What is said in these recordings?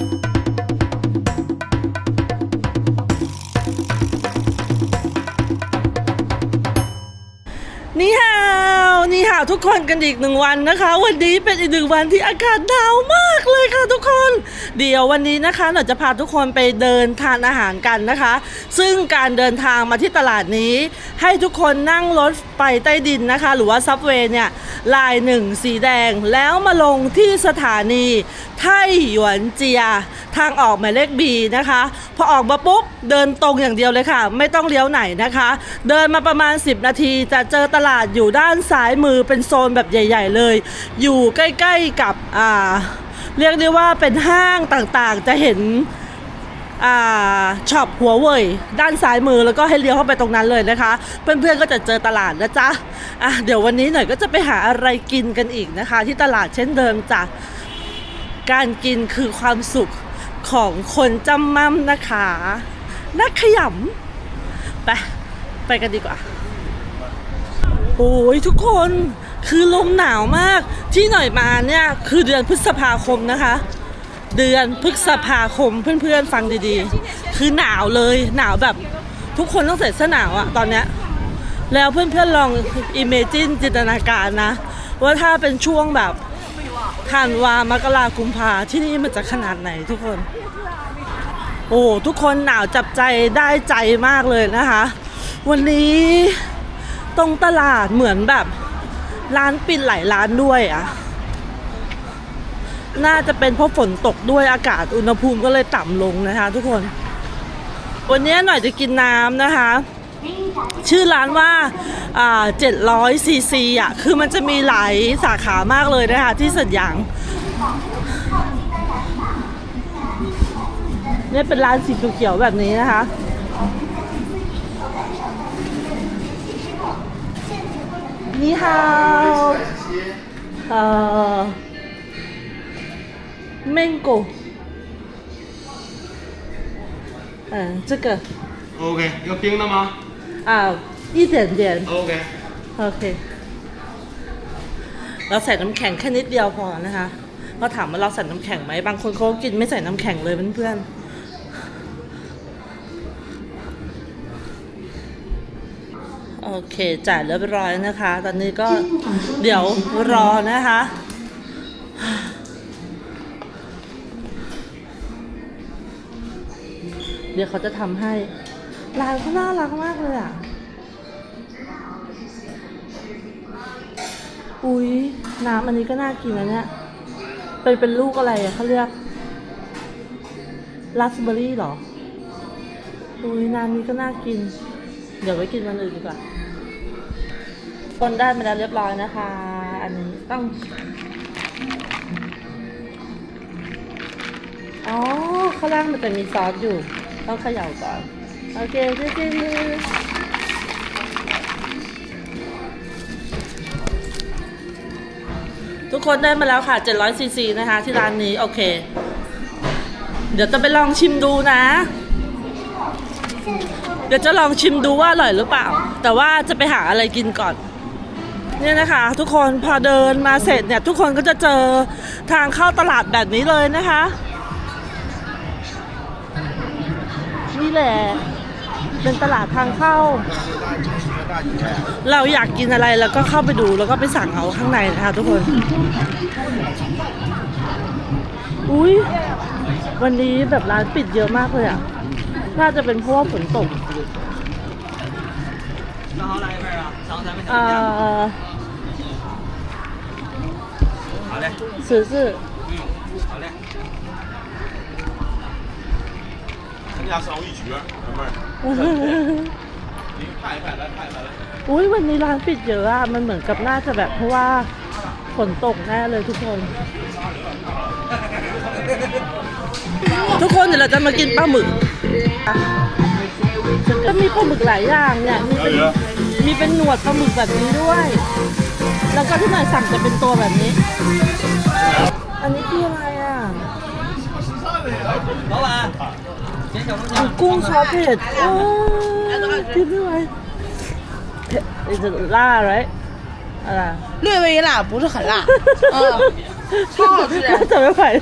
นี่าวทุกคนกันอีกหนึ่งวันนะคะ วันนี้เป็นอีกหนึ่งวันที่อากาศหนาวมากเลยค่ะทุกคน เดี๋ยววันนี้นะคะเราจะพาทุกคนไปเดินทานอาหารกันนะคะ ซึ่งการเดินทางมาที่ตลาดนี้ ให้ทุกคนนั่งรถไฟใต้ดินนะคะ หรือว่าซับเวย์เนี่ยลายหนึ่งสีแดงแล้วมาลงที่สถานีไทหยวนเจีย ทางออกหมายเลขบีนะคะ พอออกมาปุ๊บเดินตรงอย่างเดียวเลยค่ะ ไม่ต้องเลี้ยวไหนนะคะ เดินมาประมาณ 10 นาทีจะเจอตลาดอยู่ด้านซ้ายมือเป็นโซนแบบใหญ่ ๆ เลย อยู่ใกล้ ๆกับอ่าเรียกได้ว่าเป็นห้างต่างๆ จะเห็นอ่าช็อปหัวเว่ยด้านซ้ายมือแล้วก็ให้เลี้ยวเข้าไปตรงนั้นเลยนะคะ เพื่อนๆก็จะเจอตลาดนะจ๊ะอะเดี๋ยววันนี้หน่อยก็จะไปหาอะไรกินกันอีกนะคะ ที่ตลาดเช่นเดิมจ้ะการกินคือความสุขของคนจำมั่มนะคะนักขยำไปไปกันดีกว่า โอ้ยทุกคนคือลมหนาวมากที่หน่อยมาเนี่ยคือเดือนพฤษภาคมนะคะ เดือนพฤษภาคมเพื่อนๆฟังดีๆ คือหนาวเลยหนาวแบบทุกคนต้องใส่เสื้อหนาวอะตอนเนี้ยแล้วเพื่อนๆลองอิเมจินจินตนาการนะ ว่าถ้าเป็นช่วงแบบธันวามกรากุมภาที่นี่มันจะขนาดไหนทุกคน โอ้ทุกคนหนาวจับใจได้ใจมากเลยนะคะ วันนี้ ตรงตลาดเหมือนแบบ ร้านปิดหลายร้านด้วยอะน่าจะเป็นเพราะฝนตกด้วยอากาศอุณหภูมิก็เลยต่ำลงนะคะ ทุกคน วันนี้หน่อยจะกินน้ำนะคะ ชื่อร้านว่าอ่า700ซีซีอะ คือมันจะมีหลายสาขามากเลยนะคะ ที่สัญญางเนี่ยเป็นร้านสีเขียวแบบนี้นะคะ นี่ฮาวเอ่อ mango 嗯，这个 OK，要冰的吗啊，一点点 ？OK。 โอเค เราใส่น้ำแข็งแค่นิดเดียวพอนะคะเราถามว่าเราใส่น้ำแข็งไหม บางคนเขากินไม่ใส่น้ำแข็งเลยเพื่อนๆ โอเคจ่ายเรียบร้อยนะคะ ตอนนี้ก็เดี๋ยวรอนะคะเดี๋ยวเขาจะทำให้ร้านเขาน่ารักมากเลยอะ อุ้ยน้ำอันนี้ก็น่ากินนะเนี่ย เป็นเป็นลูกอะไรอะเขาเรียกราสเบอร์รี่เหรอ อุ้ยน้ำนี้ก็น่ากิน เดี๋ยวไว้กินวันอื่นดีกว่า คนได้มาแล้วเรียบร้อยนะคะ อันนี้ต้อง อ๋อ ข้างล่างมันจะมีซอสอยู่ ต้องเขย่าก่อน โอเคจริงทุกคนได้มาแล้วค่ะ 700ซีซีนะคะ ที่ร้านนี้ โอเค เดี๋ยวจะไปลองชิมดูนะ เดี๋ยวจะลองชิมดูว่าอร่อยหรือเปล่า แต่ว่าจะไปหาอะไรกินก่อน เนี่ยนะคะ ทุกคนพอเดินมาเสร็จเนี่ย ทุกคนก็จะเจอทางเข้าตลาดแบบนี้เลยนะคะนี่แหละเป็นตลาดทางเข้า เราอยากกินอะไรแล้วก็เข้าไปดูแล้วก็ไปสั่งเอาข้างในนะคะทุกคน อุ้ยวันนี้แบบร้านปิดเยอะมากเลยอะ น่าจะเป็นเพราะว่าฝนตก 正好来一份啊，尝咱们 เอ่อ 好嘞，สื่อสื่อ 嗯，好嘞。咱家商务一绝，哥们儿，你看一看，来看一看来。 อุ้ยวันนี้ร้านปิดเยอะอะมันเหมือนกับน่าจะแบบเพราะว่าฝนตกแน่เลยทุกคน ทุกคนเดี๋ยวเราจะมากินปลาหมึก ก็มีปลาหมึกหลายอย่างเนี่ย มีเป็นมีเป็นหนวดปลาหมึกแบบนี้ด้วย แล้วก็ที่หน่อยสั่งจะเป็นตัวแบบนี้ อันนี้คืออะไรอ่ะ 老板，点小龙 หมูกุ้งซอสเผ็ดโอ้ยกินไม่ไหวเผ็ดนี่จะล่าไรอะไร 略微辣，不是很辣。嗯，超好吃。怎么回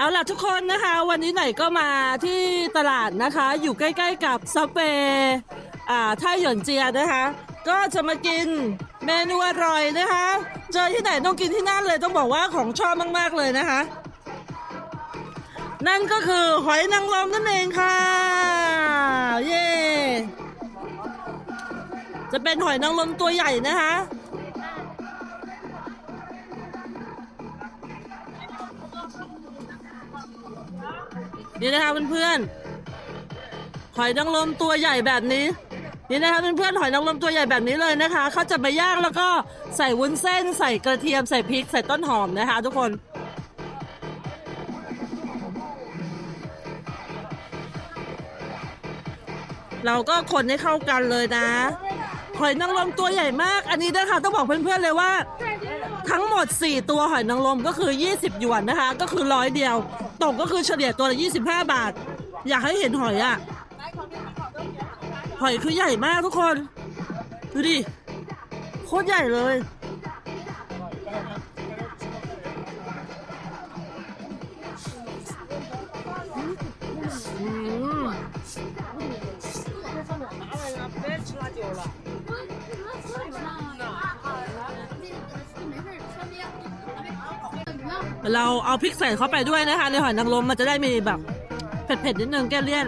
เอาล่ะทุกคนนะคะ วันนี้ไหนก็มาที่ตลาดนะคะ อยู่ใกล้ๆกับสเปอ่าท่าหยวนเจียนะคะ ก็จะมากินเมนูอร่อยนะคะ เจอที่ไหนต้องกินที่นั่นเลยต้องบอกว่าของชอบมากๆเลยนะคะ นั่นก็คือหอยนางรมนั่นเองค่ะ เย้จะเป็นหอยนางรมตัวใหญ่นะคะ นี่นะคะเพื่อนๆหอยนางรมตัวใหญ่แบบนี้ นี่นะคะเพื่อนๆหอยนางรมตัวใหญ่แบบนี้เลยนะคะเขาจะมาย่างแล้วก็ใส่วุ้นเส้น ใส่กระเทียมใส่พริก ใส่ต้นหอมนะคะ ทุกคนเราก็คนให้เข้ากันเลยนะ หอยนางรมตัวใหญ่มาก อันนี้นะคะต้องบอกเพื่อนๆเลยว่า ทั้งหมด 4 ตัวหอยนางรมก็คือ 20 หยวนนะคะ ก็คือร้อยเดียว ตกก็คือเฉลี่ยตัวละ 25 บาท อยากให้เห็นหอยอะหอยคือใหญ่มากทุกคน ดูดิ โคตรใหญ่เลยอื เราเอาพริกใส่เข้าไปด้วยนะคะในหอยนางรมมันจะได้มีแบบเผ็ดๆนิดนึงแก้เลี่ยน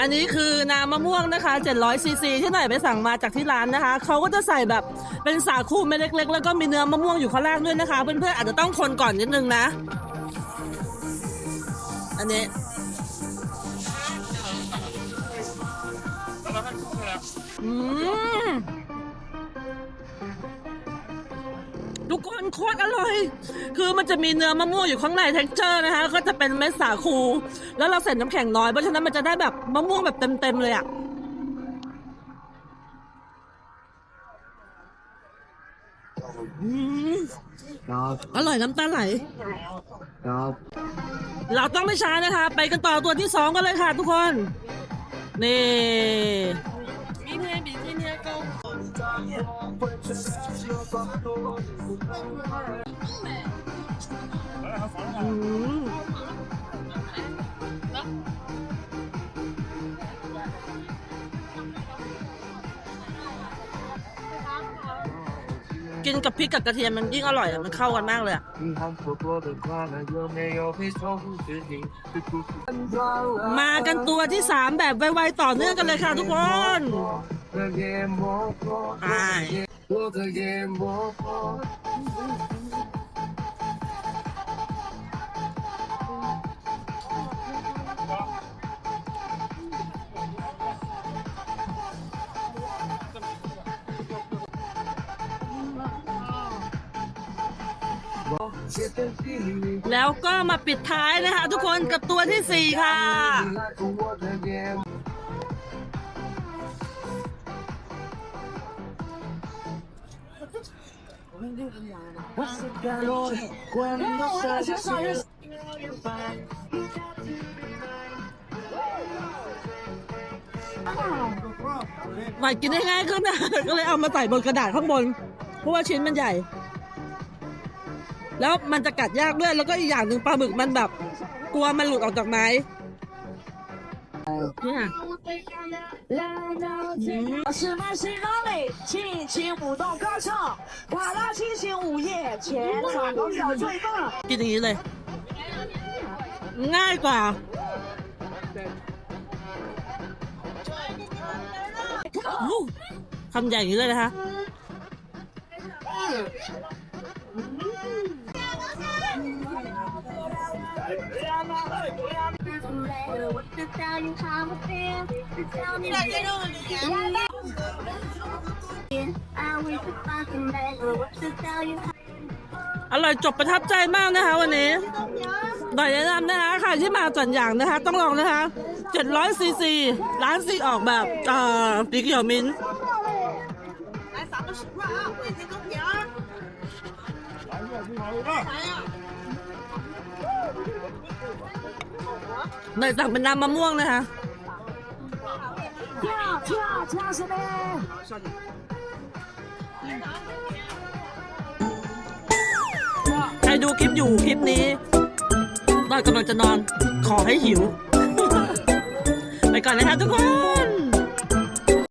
อันนี้คือน้ำมะม่วงนะคะ700ซีซีที่หน่อยไปสั่งมาจากที่ร้านนะคะ เขาก็จะใส่แบบเป็นสาคูเม็ดเล็ก ๆ แล้วก็มีเนื้อมะม่วงอยู่ข้างล่างด้วยนะคะ เพื่อนๆอาจจะต้องคนก่อนนิดนึงนะ อันนี้อืม ทุกคนโคตรอร่อย คือมันจะมีเนื้อมะม่วงอยู่ข้างใน t e x t อร์นะคะ ก็จะเป็นเม็ดสาคู แล้วเราใส่น้ำแข็งน้อย เพราะฉะนั้นมันจะได้แบบมะม่วงแบบเต็มๆเลยอะอืมครับอร่อยน้ำตาไหล ครับ เราต้องไม่ช้านะคะ ไปกันต่อตัวที่สองกันเลยค่ะทุกคน นี่ กินกับพริกกับกระเทียมมันยิ่งอร่อยอะมันเข้ากันมากเลยอะ 银行错过的快乐有没有被重拾你的故事？ มากันตัวที่สามแบบไวๆต่อเนื่องกันเลยค่ะทุกคน 我的夜幕过，哎 Not a แล้วก็มาปิดท้ายนะคะทุกคนกับตัวที่ 4 ค่ะ Hace calor cuando sales. Oh. หวานกินได้ง่ายก็นนะ ก็เลยเอามาใส่บนกระดาษข้างบน เพราะว่าชิ้นมันใหญ่ แล้วมันจะกัดยากด้วย แล้วก็อีกอย่างหนึ่งปลาหมึกมันแบบ กลัวมันหลุดออกจากไม้ 什我是劳累？尽情舞动歌唱，卡拉清醒午夜，全场都小醉梦。第一类，爱管。哦，他们家娱乐的哈。嗯。嗯 อร่อยจบประทับใจมากนะคะ วันนี้ดอยแนะนำนะคะใครที่มาจันอย่างนะคะ ต้องลองนะคะ 700ซีซีร้านซีออกแบบเอ่อปีเขียวมิ้นท์ 来三个十块啊，我这个片儿。来，你好，你好。 มันสั่งเป็นน้ำมะม่วงนะฮะใครดูคลิปอยู่คลิปนี้ตอนกำลังจะนอนขอให้หิว ไปก่อนนะครับทุกคน